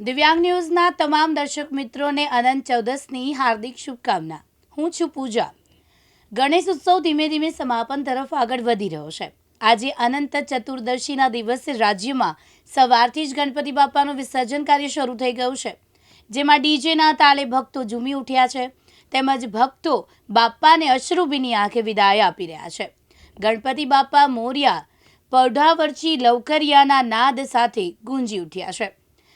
દિવ્યાંગ ન્યૂઝના તમામ દર્શક મિત્રોને અનંત ચૌદસની હાર્દિક શુભકામના. હું છું પૂજા. ગણેશ ઉત્સવ ધીમે ધીમે સમાપન તરફ આગળ વધી રહ્યો છે. આજે અનંત ચતુર્દશીના દિવસે રાજ્યમાં સવારથી જ ગણપતિ બાપાનું વિસર્જન કાર્ય શરૂ થઈ ગયું છે. જેમાં ડીજેના તાલે ભક્તો ઝૂમી ઉઠ્યા છે. તેમજ ભક્તો બાપાને અશ્રુભીની આંખે વિદાય આપી રહ્યા છે. ગણપતિ બાપા મોર્યા, પૌઢાવરચી લવકરિયાના નાદ સાથે ગુંજી ઉઠ્યા છે.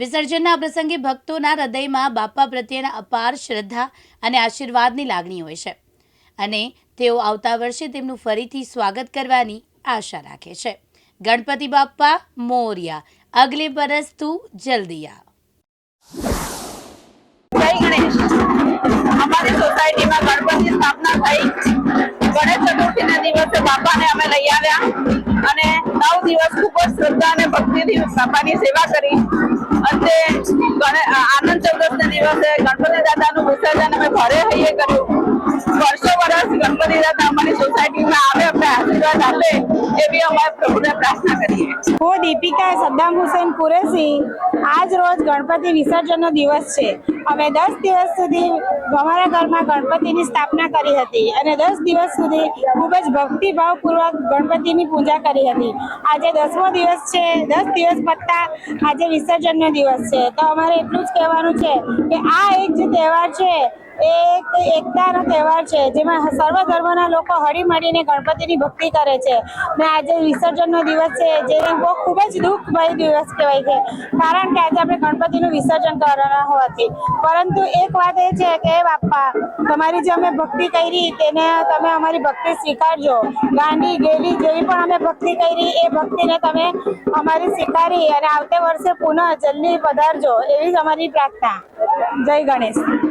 વિસર્જનના પ્રસંગે ભક્તોના હૃદયમાં બાપા પ્રત્યેના અપાર શ્રદ્ધા અને આશીર્વાદની લાગણી હોય છે. અને તેઓ આવતા વર્ષે તેમનું ફરીથી સ્વાગત કરવાની આશા રાખે છે. ગણપતિ બાપ્પા, મોર્યા. અગલે બરસ તું જલ્દીયા. જય ગણેશ. અમારી સોસાયટીમાં ગણપતિ સ્થાપના થઈ. ગણેશ ચતુર્થીના દિવસે બાપાને અમે લઈ આવ્યા અને નવ દિવસ ખૂબ જ શ્રદ્ધા અને ભક્તિથી બાપાની સેવા કરી. અંતે આનંદ ચૌદસના દિવસે ગણપતિ દાદાનું વિસર્જન અમે ઘરે હૈયે કર્યું. વર્ષો વર્ષ ગણપતિ દાદા અમારી સોસાયટીમાં આવ્યા હું દીપિકા સદ્દામ હુસેન કુરેશી, આજ રોજ ગણપતિ વિસર્જનનો દિવસ છે. અમે દસ દિવસ સુધી અમારા ઘરમાં ગણપતિની સ્થાપના કરી હતી અને દસ દિવસ સુધી ખૂબ જ ભક્તિભાવપૂર્વક ગણપતિની પૂજા કરી હતી. આજે દસમો દિવસ છે, દસ દિવસ પત્તા આજે વિસર્જનનો દિવસ છે. તો અમારે એટલું જ કહેવાનું છે કે આ એક જે તહેવાર છે એક એકતાનો તહેવાર છે, જેમાં સર્વ ધર્મના લોકો હળી મળીને ગણપતિની ભક્તિ કરે છે. ને આજે વિસર્જનનો દિવસ છે જે બહુ ખૂબ જ દુઃખભરી દિવસ કહેવાય છે. કારણ કે આજે આપણે ગણપતિનું વિસર્જન કરવાના હોવાથી. પરંતુ એક વાત એ છે કે, બાપા, તમારી જે અમે ભક્તિ કરી, તેને તમે અમારી ભક્તિ સ્વીકારજો. ગાંડી ગેલી જેવી પણ અમે ભક્તિ કરી, એ ભક્તિને તમે અમારી સ્વીકારી અને આવતે વર્ષે પુનઃ જલ્દી પધારજો, એવી જ અમારી પ્રાર્થના. જય ગણેશ.